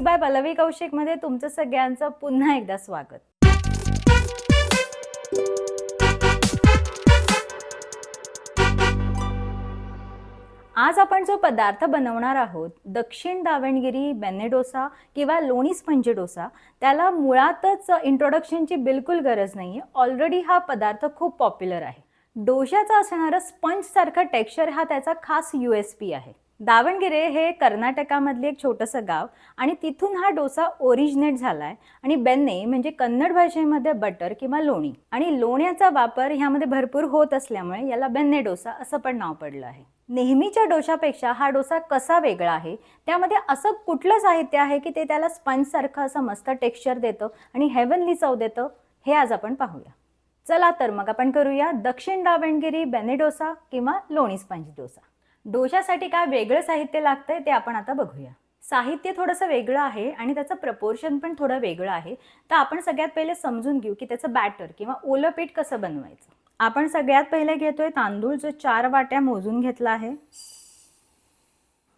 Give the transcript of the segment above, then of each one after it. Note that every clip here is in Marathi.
फूडीज बाय पल्लवी कौशिकमध्ये तुमचं सगळ्यांचं पुन्हा एकदा स्वागत. आज आपण जो पदार्थ बनवणार आहोत दक्षिण दावणगिरी बेने डोसा किंवा लोणी स्पंज डोसा त्याला मुळातच इंट्रोडक्शनची बिलकुल गरज नाही आहे ऑलरेडी हा पदार्थ खूप पॉप्युलर आहे. डोशाचा असणारं स्पंजसारखं टेक्स्चर हा त्याचा खास यू एस पी आहे. दावणगिरे हे कर्नाटकामधले एक छोटंसं गाव आणि तिथून हा डोसा ओरिजिनेट झाला आहे आणि बेन्ने म्हणजे कन्नड भाषेमध्ये बटर किंवा लोणी आणि लोण्याचा वापर ह्यामध्ये भरपूर होत असल्यामुळे याला बेन्ने डोसा असं पण नाव पडलं आहे. नेहमीच्या डोशापेक्षा हा डोसा कसा वेगळा आहे? त्यामध्ये असं कुठलं साहित्य आहे की ते त्याला स्पंजसारखं असं मस्त टेक्स्चर देतं आणि हेवनली चव देतं? हे आज आपण पाहूया. चला तर मग आपण करूया दक्षिण दावणगिरी बेने डोसा किंवा लोणी स्पंज डोसा. डोशासाठी काय वेगळं साहित्य लागतंय ते आपण आता बघूया. साहित्य थोडंसं वेगळं आहे आणि त्याचं प्रपोर्शन पण थोडं वेगळं आहे. तर आपण सगळ्यात पहिले समजून घेऊ की त्याचं बॅटर किंवा ओलं पीठ कसं बनवायचं. आपण सगळ्यात पहिले घेतोय तांदूळ जो चार वाट्या मोजून घेतला आहे.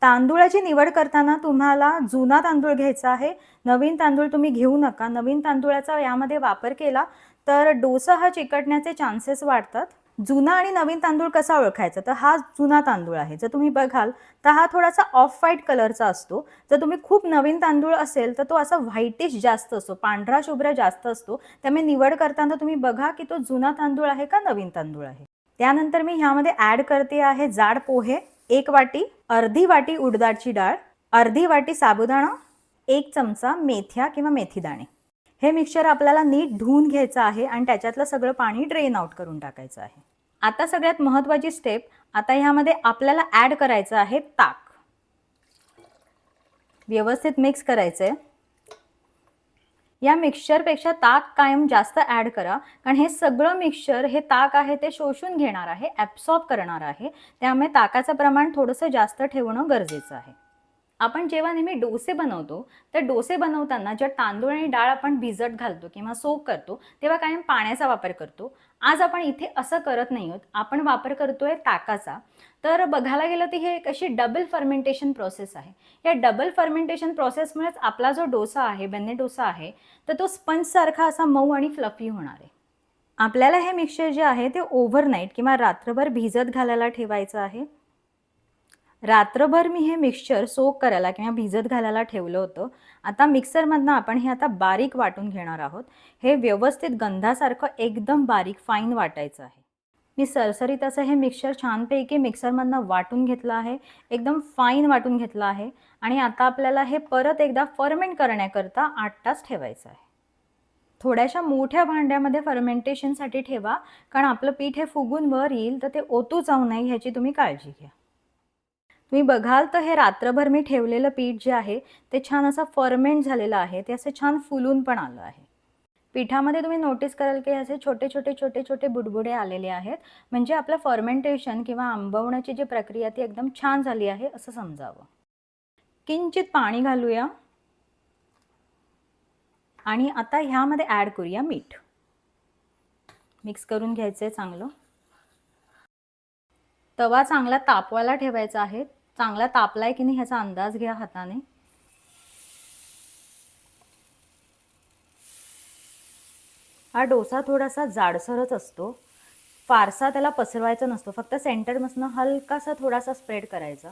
तांदूळाची निवड करताना तुम्हाला जुना तांदूळ घ्यायचा आहे. नवीन तांदूळ तुम्ही घेऊ नका. नवीन तांदूळाचा यामध्ये वापर केला तर डोसा हा चिकटण्याचे चान्सेस वाढतात. जुना आणि नवीन तांदूळ कसा ओळखायचा? तर हा जुना तांदूळ आहे. जर तुम्ही बघाल तर हा थोडासा ऑफ व्हाईट कलरचा असतो. जर तुम्ही खूप नवीन तांदूळ असेल तर तो असा व्हाईटिश जास्त असतो पांढरा शुभ्र जास्त असतो. त्यामुळे निवड करताना तुम्ही बघा की तो जुना तांदूळ आहे का नवीन तांदूळ आहे. त्यानंतर मी ह्यामध्ये ॲड करते आहे जाड पोहे एक वाटी अर्धी वाटी उडदाची डाळ अर्धी वाटी साबुदाणा एक चमचा मेथ्या किंवा मेथीदाणे. हे मिक्सचर आपल्याला नीट धुवून घ्यायचं आहे आणि त्याच्यातलं सगळं पाणी ड्रेन आउट करून टाकायचं आहे. आता सगळ्यात महत्त्वाची स्टेप आता ह्यामध्ये आपल्याला ॲड करायचं आहे ताक. व्यवस्थित मिक्स करायचं आहे या मिक्सचरपेक्षा ताक कायम जास्त ॲड करा कारण हे सगळं मिक्सचर हे ताक आहे ते शोषून घेणार आहे ॲब्सॉर्ब करणार आहे. त्यामुळे ताकाचं प्रमाण थोडंसं जास्त ठेवणं गरजेचं आहे. आपण जेव्हा नेहमी डोसे बनवतो तर डोसे बनवताना जेव्हा तांदूळ आणि डाळ आपण भिजत घालतो किंवा सोक करतो तेव्हा कायम पाण्याचा वापर करतो. आज आपण इथे असं करत नाही आहोत. आपण वापर करतोय ताकाचा. तर बघायला गेलं तर ही एक अशी डबल फर्मेंटेशन प्रोसेस आहे. या डबल फर्मेंटेशन प्रोसेसमुळेच आपला जो डोसा आहे बेन्ने डोसा आहे तर तो स्पंजसारखा असा मऊ आणि फ्लफी होणार आहे. आपल्याला हे मिक्सचर जे आहे ते ओव्हरनाईट किंवा रात्रभर भिजत घालायला ठेवायचं आहे. रात्रभर मी हे मिक्सचर सोक करायला किंवा भिजत घालायला ठेवलं होतं. आता मिक्सरमधनं आपण हे आता बारीक वाटून घेणार आहोत. हे व्यवस्थित गंधासारखं एकदम बारीक फाईन वाटायचं आहे. मी सरसरीत असं हे मिक्सर छानपैकी मिक्सरमधनं वाटून घेतलं आहे. एकदम फाईन वाटून घेतलं आहे. आणि आता आपल्याला हे परत एकदा फर्मेंट करण्याकरता आठ तास ठेवायचं आहे. थोड्याशा मोठ्या भांड्यामध्ये फर्मेंटेशनसाठी ठेवा. कारण आपलं पीठ हे फुगून वर येईल तर ते ओतू जाऊ नये ह्याची तुम्ही काळजी घ्या. तुम्ही बघाल तर हे रात्रभर मी ठेवलेलं पीठ जे आहे ते छान असं फर्मेंट झालेलं आहे ते असं छान फुलून पण आलं आहे. पिठामध्ये तुम्ही नोटीस कराल की असे छोटे छोटे छोटे छोटे बुडबुडे आलेले आहेत. म्हणजे आपलं फर्मेंटेशन किंवा आंबवण्याची जी प्रक्रिया ती एकदम छान झाली आहे असं समजावं. किंचित पाणी घालूया. आणि आता ह्यामध्ये ॲड करूया मीठ. मिक्स करून घ्यायचं आहे चांगलं. तवा चांगला तापवायला ठेवायचा आहे. चांगला तापलाय की नाही ह्याचा अंदाज घ्या हाताने. हा डोसा थोडासा जाडसरच असतो. फारसा त्याला पसरवायचा नसतो. फक्त सेंटरमधनं हलकासा थोडासा स्प्रेड करायचा.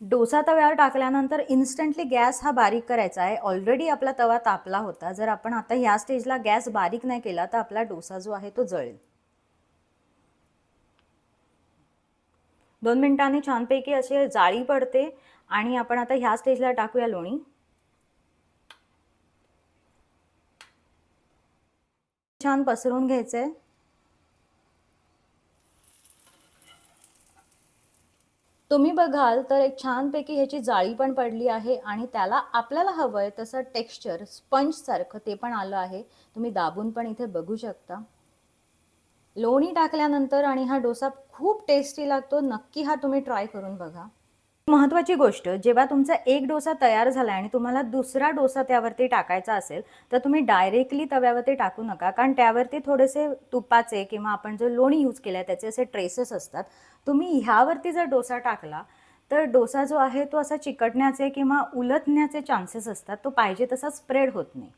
डोसा तव्यावर टाकल्यानंतर इन्स्टंटली गॅस हा बारीक करायचा आहे. ऑलरेडी आपला तवा तापला होता. जर आपण आता ह्या स्टेजला गॅस बारीक नाही केला तर आपला डोसा जो आहे तो जळेल. दोन मिनिटांनी छानपैकी असे जाळी पडते. आणि आपण आता ह्या स्टेजला टाकूया लोणी. छान पसरवून घ्यायचंय तुम्ही बघाल तर एक छानपैकी ह्याची जाळी पण पडली आहे आणि त्याला आपल्याला हवं आहे तसं टेक्स्चर स्पंजसारखं ते पण आलं आहे. तुम्ही दाबून पण इथे बघू शकता. लोणी टाकल्यानंतर आणि हा डोसा खूप टेस्टी लागतो नक्की हा तुम्ही ट्राय करून बघा. महत्त्वाची गोष्ट जेव्हा तुमचा एक डोसा तयार झाला आणि तुम्हाला दुसरा डोसा त्यावरती टाकायचा असेल तर तुम्ही डायरेक्टली तव्यावरती टाकू नका. कारण त्यावरती थोडेसे तुपाचे किंवा आपण जो लोणी यूज केला आहे त्याचे असे ट्रेसेस असतात. तुम्ही ह्यावरती जर डोसा टाकला तर डोसा जो आहे तो असा चिकटण्याचे किंवा उलटण्याचे चान्सेस असतात. तो पाहिजे तसा स्प्रेड होत नाही.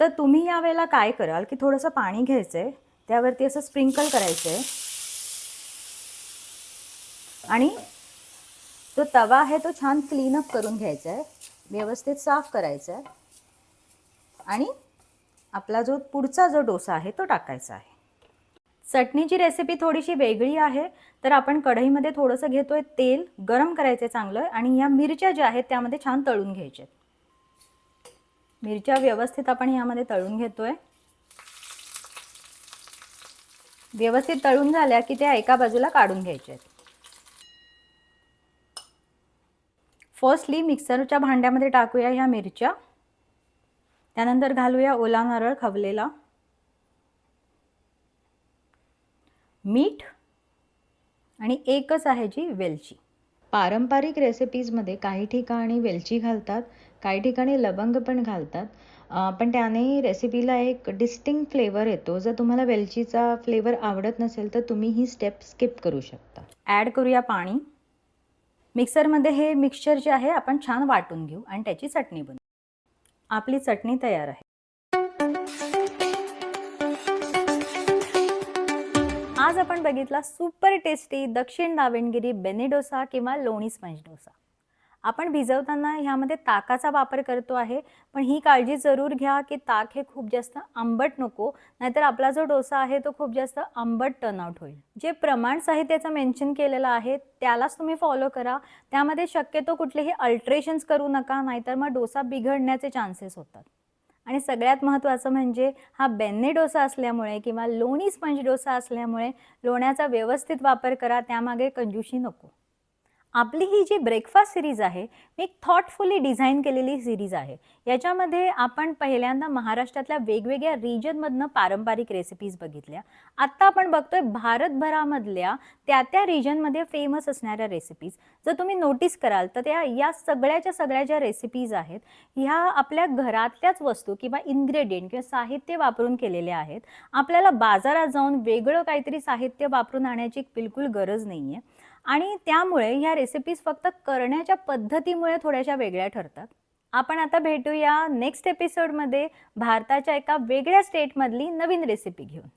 तर तुम्ही यावेळेला काय कराल की थोडंसं पाणी घ्यायचं आहे त्यावरती असं स्प्रिंकल करायचं आहे आणि तो तवा आहे तो छान क्लीनअप करून घ्यायचा आहे व्यवस्थित साफ करायचा आहे आणि आपला जो पुढचा जो डोसा आहे तो टाकायचा आहे. चटणीची रेसिपी थोडीशी वेगळी आहे. तर आपण कढईमध्ये थोडंसं घेतोय तेल गरम करायचं चांगलं आणि या मिरच्या ज्या आहेत त्यामध्ये छान तळून घ्यायच्या मिरच्या व्यवस्थित आपण यामध्ये तळून घेतोय. व्यवस्थित तळून झाल्या की त्या एका बाजूला काढून घ्यायच्या आहेत. फर्स्टली मिक्सरच्या भांड्यामध्ये टाकूया ह्या मिरच्या. त्यानंतर घालूया ओला नारळ खवलेला. मीठ आणि एकच आहे जी वेलची. पारंपरिक रेसिपीजमध्ये काही ठिकाणी वेलची घालतात काही ठिकाणी लवंग पण घालतात. पण त्याने रेसिपीला एक डिस्टिंग फ्लेवर येतो. जर तुम्हाला वेलचीचा फ्लेवर आवडत नसेल तर तुम्ही ही स्टेप स्किप करू शकता. ॲड करूया पाणी. मिक्सरमध्ये हे मिक्सचर जे आहे आपण छान वाटून घेऊ आणि त्याची चटणी बनवू. आपली चटणी तयार आहे. आज आपण बघितला सुपर टेस्टी दक्षिण दावणगिरी बेनी डोसा किंवा लोणी स्पंज डोसा आपण भिजवताना ह्यामध्ये ताकाचा वापर करतो आहे पण ही काळजी जरूर घ्या की ताक हे खूप जास्त आंबट नको नाहीतर आपला जो डोसा आहे तो खूप जास्त आंबट टर्नआउट होईल. जे प्रमाण साहित्याचं मेन्शन केलेलं आहे त्यालाच तुम्ही फॉलो करा. त्यामध्ये शक्यतो कुठलेही अल्ट्रेशन्स करू नका नाहीतर मग डोसा बिघडण्याचे चान्सेस होतात. आणि सगळ्यात महत्त्वाचं म्हणजे हा बेन्ने डोसा असल्यामुळे किंवा लोणी स्पंज डोसा असल्यामुळे लोण्याचा व्यवस्थित वापर करा त्यामागे कंजूशी नको. आपली ही जी ब्रेकफास्ट सिरीज आहे मी थॉटफुली डिझाईन केलेली सिरीज आहे. याच्यामध्ये आपण पहिल्यांदा महाराष्ट्रातल्या वेगवेगळ्या रिजनमधनं पारंपरिक रेसिपीज बघितल्या. आत्ता आपण बघतोय भारतभरामधल्या त्या त्या रिजनमध्ये फेमस असणाऱ्या रेसिपीज जर तुम्ही नोटीस कराल तर त्या या सगळ्याच्या सगळ्या ज्या रेसिपीज आहेत. ह्या आपल्या घरातल्याच वस्तू किंवा इन्ग्रेडियंट किंवा साहित्य वापरून केलेल्या आहेत. आपल्याला बाजारात जाऊन वेगळं काहीतरी साहित्य वापरून आणण्याची बिलकुल गरज नाही आहे आणि त्यामुळे ह्या रेसिपीज फक्त करण्याच्या पद्धतीमुळे थोड्याशा वेगळ्या ठरतात. आपण आता भेटूया नेक्स्ट एपिसोडमध्ये भारताच्या एका वेगळ्या स्टेटमधली नवीन रेसिपी घेऊन.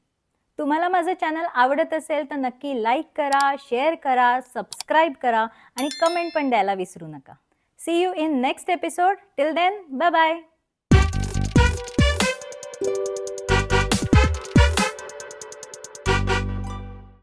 तुम्हाला माझं चॅनल आवडत असेल तर नक्की लाईक करा शेअर करा सबस्क्राईब करा आणि कमेंट पण द्यायला विसरू नका. See you in next episode till then bye bye